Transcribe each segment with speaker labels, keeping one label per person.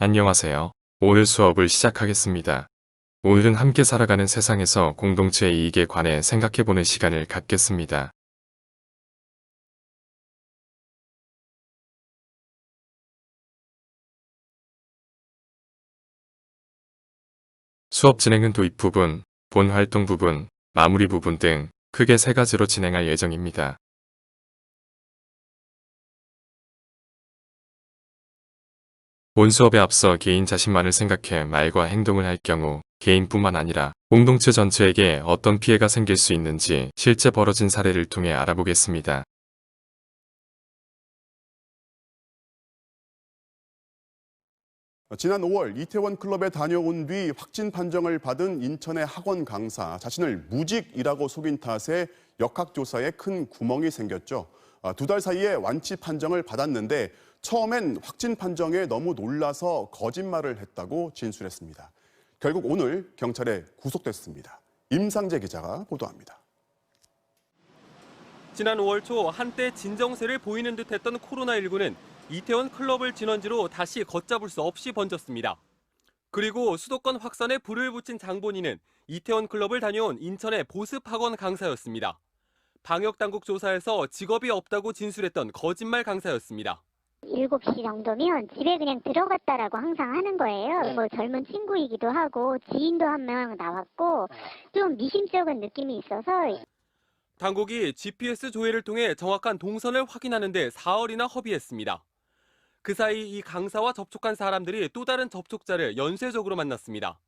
Speaker 1: 안녕하세요. 오늘 수업을 시작하겠습니다. 오늘은 함께 살아가는 세상에서 공동체의 이익에 관해 생각해보는 시간을 갖겠습니다. 수업 진행은 도입 부분, 본 활동 부분, 마무리 부분 등 크게 세 가지로 진행할 예정입니다. 본 수업에 앞서 개인 자신만을 생각해 말과 행동을 할 경우 개인뿐만 아니라 공동체 전체에게 어떤 피해가 생길 수 있는지 실제 벌어진 사례를 통해 알아보겠습니다.
Speaker 2: 지난 5월 이태원 클럽에 다녀온 뒤 확진 판정을 받은 인천의 학원 강사 자신을 무직이라고 속인 탓에 역학조사에 큰 구멍이 생겼죠. 두 달 사이에 완치 판정을 받았는데 처음엔 확진 판정에 너무 놀라서 거짓말을 했다고 진술했습니다. 결국 오늘 경찰에 구속됐습니다. 임상재 기자가 보도합니다.
Speaker 3: 지난 5월 초 한때 진정세를 보이는 듯했던 코로나19는 이태원 클럽을 진원지로 다시 걷잡을 수 없이 번졌습니다. 그리고 수도권 확산에 불을 붙인 장본인은 이태원 클럽을 다녀온 인천의 보습학원 강사였습니다. 방역당국 조사에서 직업이 없다고 진술했던 거짓말 강사였습니다.
Speaker 4: 7시 정도면 집에 그냥 들어갔다라고 항상 하는 거예요. 뭐 젊은 친구이기도 하고 지인도 한 명 나왔고 좀 미심쩍은 느낌이 있어서
Speaker 3: 당국이 GPS 조회를 통해 정확한 동선을 확인하는 데 사흘이나 허비했습니다. 그 사이 이 강사와 접촉한 사람들이 또 다른 접촉자를 연쇄적으로 만났습니다.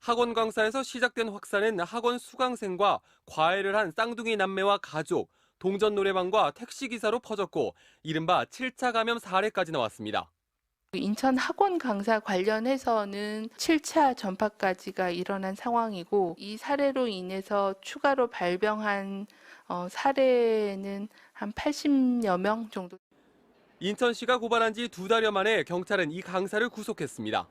Speaker 3: 학원 강사에서 시작된 확산은 학원 수강생과 과외를 한 쌍둥이 남매와 가족, 동전 노래방과 택시기사로 퍼졌고 이른바 7차 감염 사례까지 나왔습니다.
Speaker 5: 인천 학원 강사 관련해서는 7차 전파까지가 일어난 상황이고 이 사례로 인해서 추가로 발병한 어, 사례는 한 80여 명 정도
Speaker 3: 인천시가 고발한 지 두 달여 만에 경찰은 이 강사를 구속했습니다.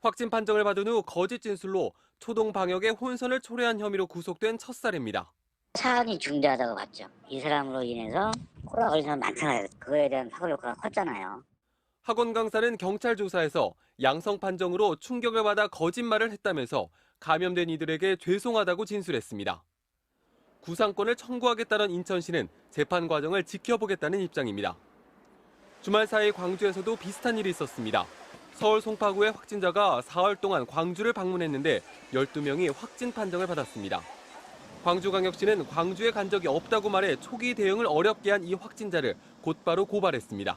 Speaker 3: 확진 판정을 받은 후 거짓 진술로 초동 방역에 혼선을 초래한 혐의로 구속된 첫 사례입니다.
Speaker 6: 사안이 중대하다고 봤죠. 이 사람으로 인해서 코로나 걸린 사람 많잖아요. 그거에 대한 사고 효과가 컸잖아요.
Speaker 3: 학원 강사는 경찰 조사에서 양성 판정으로 충격을 받아 거짓말을 했다면서 감염된 이들에게 죄송하다고 진술했습니다. 구상권을 청구하겠다는 인천시는 재판 과정을 지켜보겠다는 입장입니다. 주말 사이 광주에서도 비슷한 일이 있었습니다. 서울 송파구의 확진자가 사흘 동안 광주를 방문했는데 12명이 확진 판정을 받았습니다. 광주광역시는 광주에 간 적이 없다고 말해 초기 대응을 어렵게 한 이 확진자를 곧바로 고발했습니다.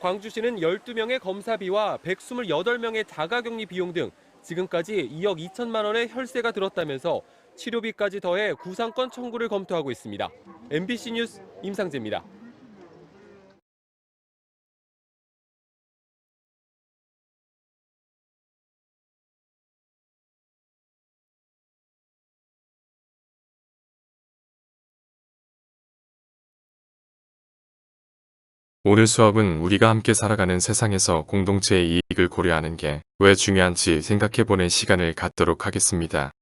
Speaker 3: 광주시는 12명의 검사비와 128명의 자가격리 비용 등 지금까지 2억 2천만 원의 혈세가 들었다면서 치료비까지 더해 구상권 청구를 검토하고 있습니다. MBC 뉴스 임상재입니다.
Speaker 1: 오늘 수업은 우리가 함께 살아가는 세상에서 공동체의 이익을 고려하는 게 왜 중요한지 생각해보는 시간을 갖도록 하겠습니다.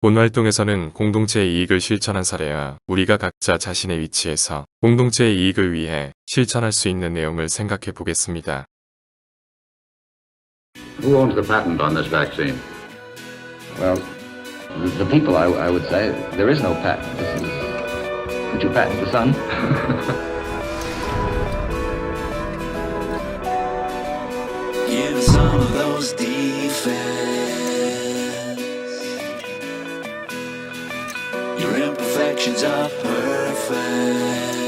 Speaker 1: 본 활동에서는 공동체의 이익을 실천한 사례와 우리가 각자 자신의 위치에서 공동체의 이익을 위해 실천할 수 있는 내용을 생각해 보겠습니다.
Speaker 7: Who owns the patent on this vaccine?
Speaker 8: Well, the, the people, I, I would say, there is no patent. This is, could you patent the sun?
Speaker 9: Give some of those defects. Your imperfections are perfect.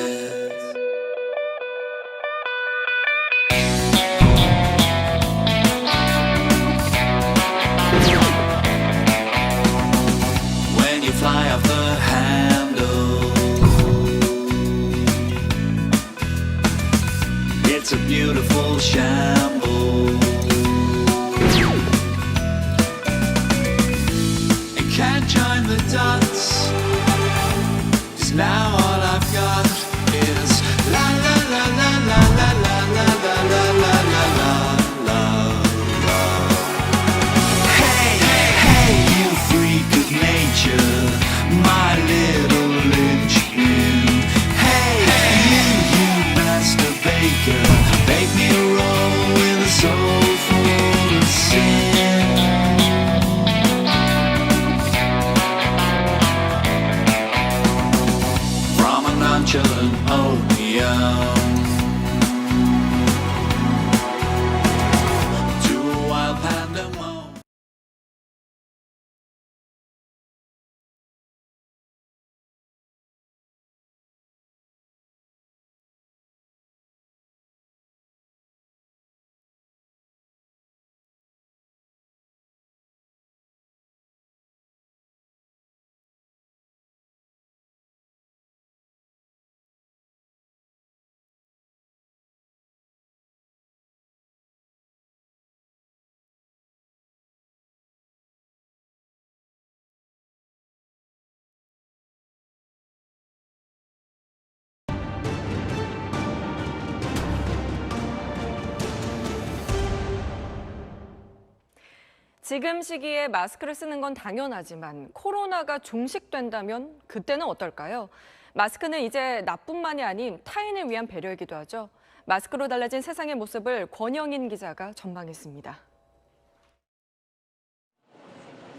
Speaker 10: 지금 시기에 마스크를 쓰는 건 당연하지만 코로나가 종식된다면 그때는 어떨까요? 마스크는 이제 나뿐만이 아닌 타인을 위한 배려이기도 하죠. 마스크로 달라진 세상의 모습을 권영인 기자가 전망했습니다.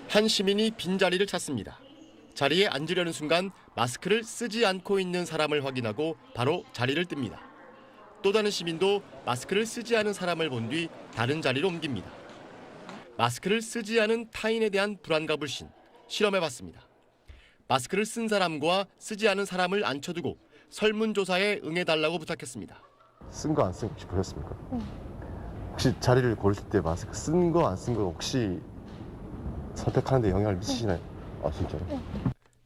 Speaker 11: 한 시민이 빈자리를 찾습니다. 자리에 앉으려는 순간 마스크를 쓰지 않고 있는 사람을 확인하고 바로 자리를 뜹니다. 또 다른 시민도 마스크를 쓰지 않은 사람을 본 뒤 다른 자리로 옮깁니다. 마스크를 쓰지 않은 타인에 대한 불안과 불신 실험해 봤습니다. 마스크를 쓴 사람과 쓰지 않은 사람을 앉혀두고 설문조사에 응해달라고 부탁했습니다.
Speaker 12: 쓴 거 안 쓴 거 혹시 보셨습니까? 혹시 자리를 고르실 때 마스크 쓴 거 안 쓴 거 혹시 선택하는데 영향을 미치시나요? 아 진짜로?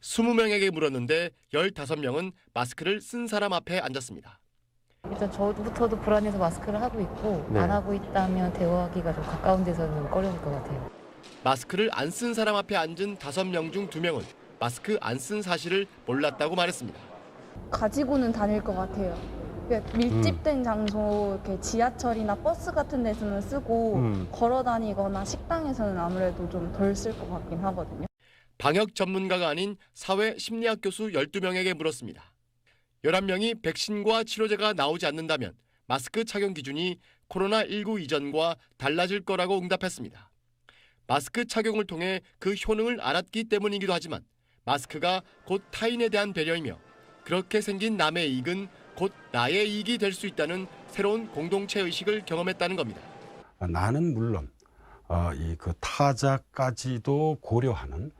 Speaker 11: 20명에게 물었는데 15명은 마스크를 쓴 사람 앞에 앉았습니다.
Speaker 13: 일단 저부터도 불안해서 마스크를 하고 있고
Speaker 12: 네.
Speaker 13: 안 하고 있다면 대화하기가 좀 가까운 데서는 꺼려질 것 같아요.
Speaker 11: 마스크를 안 쓴 사람 앞에 앉은 5명 중 2명은 마스크 안 쓴 사실을 몰랐다고 말했습니다.
Speaker 14: 가지고는 다닐 것 같아요. 그러니까 밀집된 장소, 이렇게 지하철이나 버스 같은 데서는 쓰고
Speaker 12: 음.
Speaker 14: 걸어 다니거나 식당에서는 아무래도 좀 덜 쓸 것 같긴 하거든요.
Speaker 11: 방역 전문가가 아닌 사회 심리학 교수 12명에게 물었습니다. 11명이 백신과 치료제가 나오지 않는다면 마스크 착용 기준이 코로나19 이전과 달라질 거라고 응답했습니다. 마스크 착용을 통해 그 효능을 알았기 때문이기도 하지만 마스크가 곧 타인에 대한 배려이며 그렇게 생긴 남의 이익은 곧 나의 이익이 될 수 있다는 새로운 공동체 의식을 경험했다는 겁니다.
Speaker 15: 나는 물론 어, 이그 타자까지도 고려하는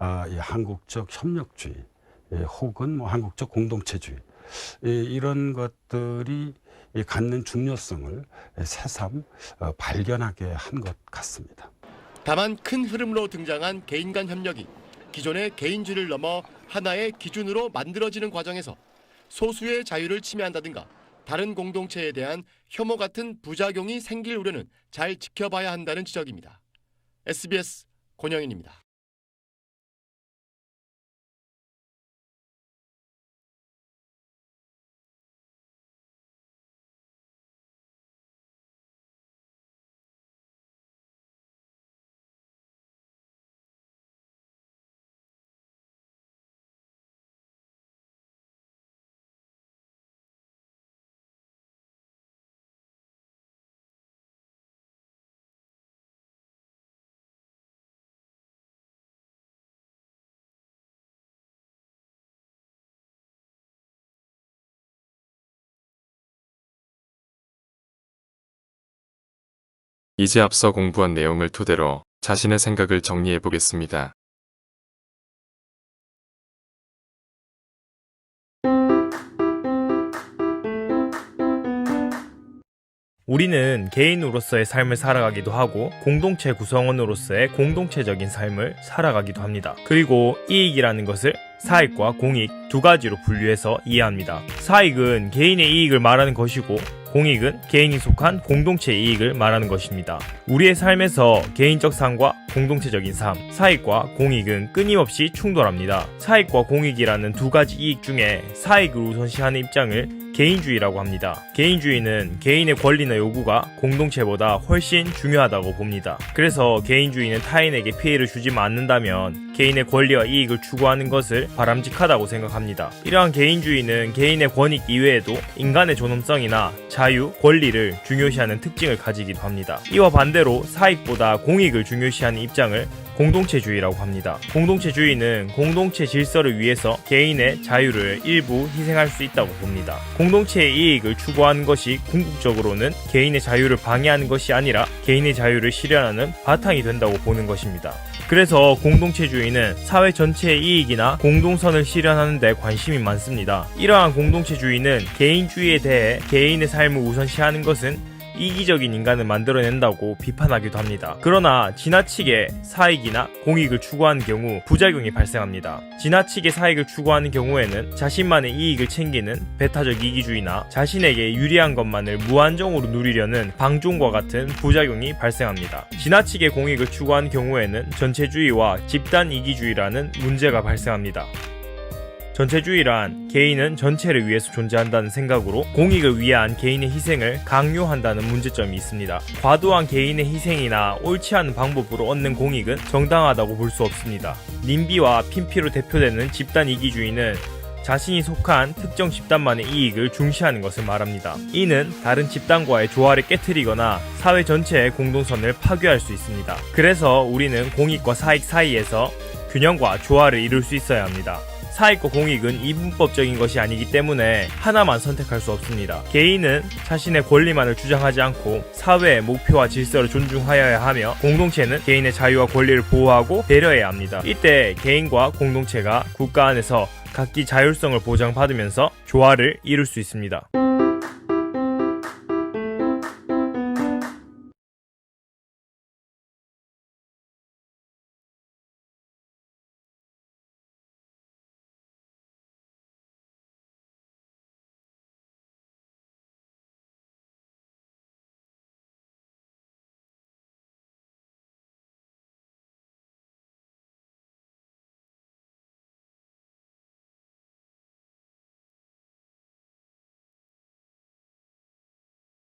Speaker 15: 어, 이 한국적 협력주의 예, 혹은 뭐 한국적 공동체주의 예, 이런 것들이 이 갖는 중요성을 새삼 어, 발견하게 한 것 같습니다.
Speaker 11: 다만 큰 흐름으로 등장한 개인 간 협력이 기존의 개인주의를 넘어 하나의 기준으로 만들어지는 과정에서 소수의 자유를 침해한다든가 다른 공동체에 대한 혐오 같은 부작용이 생길 우려는 잘 지켜봐야 한다는 지적입니다. SBS 권영인입니다.
Speaker 1: 이제 앞서 공부한 내용을 토대로 자신의 생각을 정리해 보겠습니다.
Speaker 16: 우리는 개인으로서의 삶을 살아가기도 하고 공동체 구성원으로서의 공동체적인 삶을 살아가기도 합니다. 그리고 이익이라는 것을 사익과 공익 두 가지로 분류해서 이해합니다. 사익은 개인의 이익을 말하는 것이고 공익은 개인이 속한 공동체의 이익을 말하는 것입니다. 우리의 삶에서 개인적 삶과 공동체적인 삶, 사익과 공익은 끊임없이 충돌합니다. 사익과 공익이라는 두 가지 이익 중에 사익을 우선시하는 입장을 개인주의라고 합니다. 개인주의는 개인의 권리나 요구가 공동체보다 훨씬 중요하다고 봅니다. 그래서 개인주의는 타인에게 피해를 주지 않는다면 개인의 권리와 이익을 추구하는 것을 바람직하다고 생각합니다. 이러한 개인주의는 개인의 권익 이외에도 인간의 존엄성이나 자유, 권리를 중요시하는 특징을 가지기도 합니다. 이와 반대로 사익보다 공익을 중요시하는 입장을 공동체주의라고 합니다. 공동체주의는 공동체 질서를 위해서 개인의 자유를 일부 희생할 수 있다고 봅니다. 공동체의 이익을 추구하는 것이 궁극적으로는 개인의 자유를 방해하는 것이 아니라 개인의 자유를 실현하는 바탕이 된다고 보는 것입니다. 그래서 공동체주의는 사회 전체의 이익이나 공동선을 실현하는 데 관심이 많습니다. 이러한 공동체주의는 개인주의에 대해 개인의 삶을 우선시하는 것은 이기적인 인간을 만들어낸다고 비판하기도 합니다. 그러나 지나치게 사익이나 공익을 추구하는 경우 부작용이 발생합니다. 지나치게 사익을 추구하는 경우에는 자신만의 이익을 챙기는 배타적 이기주의나 자신에게 유리한 것만을 무한정으로 누리려는 방종과 같은 부작용이 발생합니다. 지나치게 공익을 추구하는 경우에는 전체주의와 집단 이기주의라는 문제가 발생합니다. 전체주의란 개인은 전체를 위해서 존재한다는 생각으로 공익을 위한 개인의 희생을 강요한다는 문제점이 있습니다. 과도한 개인의 희생이나 옳지 않은 방법으로 얻는 공익은 정당하다고 볼 수 없습니다. 님비와 핀피로 대표되는 집단 이기주의는 자신이 속한 특정 집단만의 이익을 중시하는 것을 말합니다. 이는 다른 집단과의 조화를 깨뜨리거나 사회 전체의 공동선을 파괴할 수 있습니다. 그래서 우리는 공익과 사익 사이에서 균형과 조화를 이룰 수 있어야 합니다. 사익과 공익은 이분법적인 것이 아니기 때문에 하나만 선택할 수 없습니다. 개인은 자신의 권리만을 주장하지 않고 사회의 목표와 질서를 존중하여야 하며 공동체는 개인의 자유와 권리를 보호하고 배려해야 합니다. 이때 개인과 공동체가 국가 안에서 각기 자율성을 보장받으면서 조화를 이룰 수 있습니다.